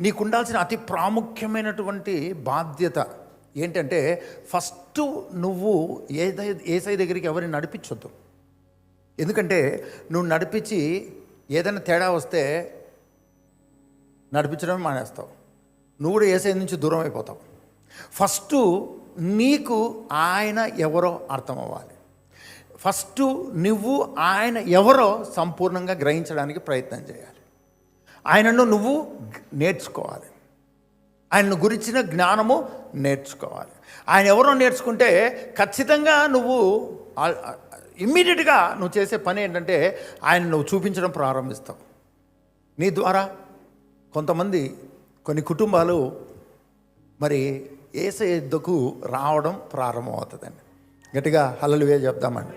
నీకు ఉండాల్సిన అతి ప్రాముఖ్యమైనటువంటి బాధ్యత ఏంటంటే ఫస్ట్ నువ్వు ఏదై ఏసై దగ్గరికి ఎవరిని నడిపించొద్దు. ఎందుకంటే నువ్వు నడిపించి ఏదైనా తేడా వస్తే నడిపించడమే మానేస్తావు. నువ్వు కూడా ఏసై నుంచి దూరం అయిపోతావు. ఫస్ట్ నీకు ఆయన ఎవరో అర్థం అవ్వాలి ఫస్ట్ నువ్వు ఆయన ఎవరో సంపూర్ణంగా గ్రహించడానికి ప్రయత్నం చేయాలి. ఆయనను నువ్వు నేర్చుకోవాలి. ఆయనను గురించిన జ్ఞానము నేర్చుకోవాలి. ఆయన ఎవరో నేర్చుకుంటే ఖచ్చితంగా నువ్వు ఇమ్మీడియట్గా నువ్వు చేసే పని ఏంటంటే ఆయన నువ్వు చూపించడం ప్రారంభిస్తావు. నీ ద్వారా కొంతమంది కొన్ని కుటుంబాలు మరి ఏస రావడం ప్రారంభమవుతుందండి. గట్టిగా హలలువే చెప్దామండి.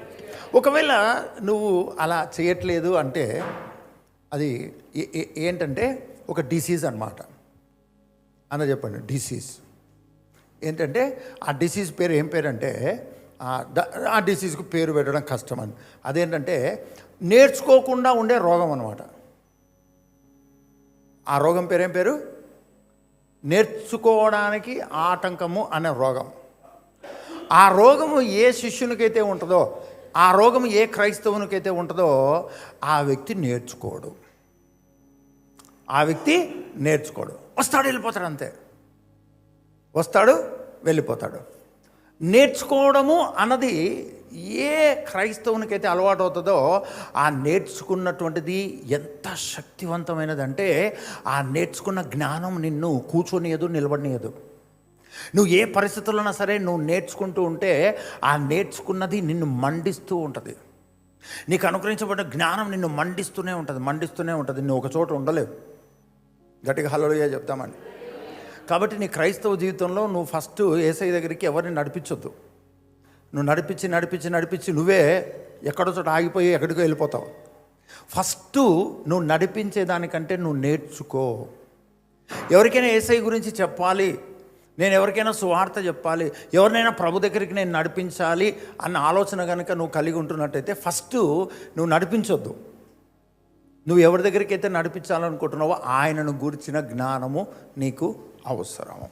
ఒకవేళ నువ్వు అలా చేయట్లేదు అంటే అది ఏ- ఏంటంటే ఒక డిసీజ్ అన్నమాట. అన్న చెప్పండి డిసీజ్ ఏంటంటే ఆ డిసీజ్ పేరు ఏం పేరు అంటే ఆ డిసీజ్కు పేరు పెట్టడం కష్టం అని. అదేంటంటే నేర్చుకోకుండా ఉండే రోగం అనమాట ఆ రోగం పేరేం పేరు? నేర్చుకోవడానికి ఆటంకము అనే రోగం. ఆ రోగము ఏ శిష్యునికైతే ఉంటుందో ఆ రోగం ఏ క్రైస్తవునికైతే ఉంటుందో ఆ వ్యక్తి నేర్చుకోడు. ఆ వ్యక్తి నేర్చుకోడు. వస్తాడు వెళ్ళిపోతాడు అంతే. వస్తాడు వెళ్ళిపోతాడు. నేర్చుకోవడము అన్నది ఏ క్రైస్తవునికైతే అలవాటు అవుతుందో ఆ నేర్చుకున్నటువంటిది ఎంత శక్తివంతమైనదంటే ఆ నేర్చుకున్న జ్ఞానం నిన్ను కూర్చొనియదు నిలబడినియదు. నువ్వు ఏ పరిస్థితుల్లోనా సరే నువ్వు నేర్చుకుంటూ ఉంటే ఆ నేర్చుకున్నది నిన్ను మండిస్తూ ఉంటుంది. నీకు అనుగ్రహించబడిన జ్ఞానం నిన్ను మండిస్తూనే ఉంటుంది మండిస్తూనే ఉంటుంది. నువ్వు ఒక చోట ఉండలేవు. గట్టిగా హలోయ చెప్తామని కాబట్టి నీ క్రైస్తవ జీవితంలో నువ్వు ఫస్ట్ ఏసఐ దగ్గరికి ఎవరిని నడిపించొద్దు. నువ్వు నడిపించి నడిపించి నడిపించి నువ్వే ఎక్కడో చోట ఆగిపోయి ఎక్కడికో వెళ్ళిపోతావు. ఫస్ట్ నువ్వు నడిపించే దానికంటే నువ్వు నేర్చుకో. ఎవరికైనా ఏసఐ గురించి చెప్పాలి నేను ఎవరికైనా సువార్త చెప్పాలి ఎవరినైనా ప్రభు దగ్గరికి నేను నడిపించాలి అన్న ఆలోచన కనుక నువ్వు కలిగి ఉంటున్నట్టయితే ఫస్ట్ నువ్వు నడిపించొద్దు. నువ్వు ఎవరి దగ్గరికి అయితే నడిపించాలనుకుంటున్నావో ఆయనను గురించిన జ్ఞానము నీకు అవసరము.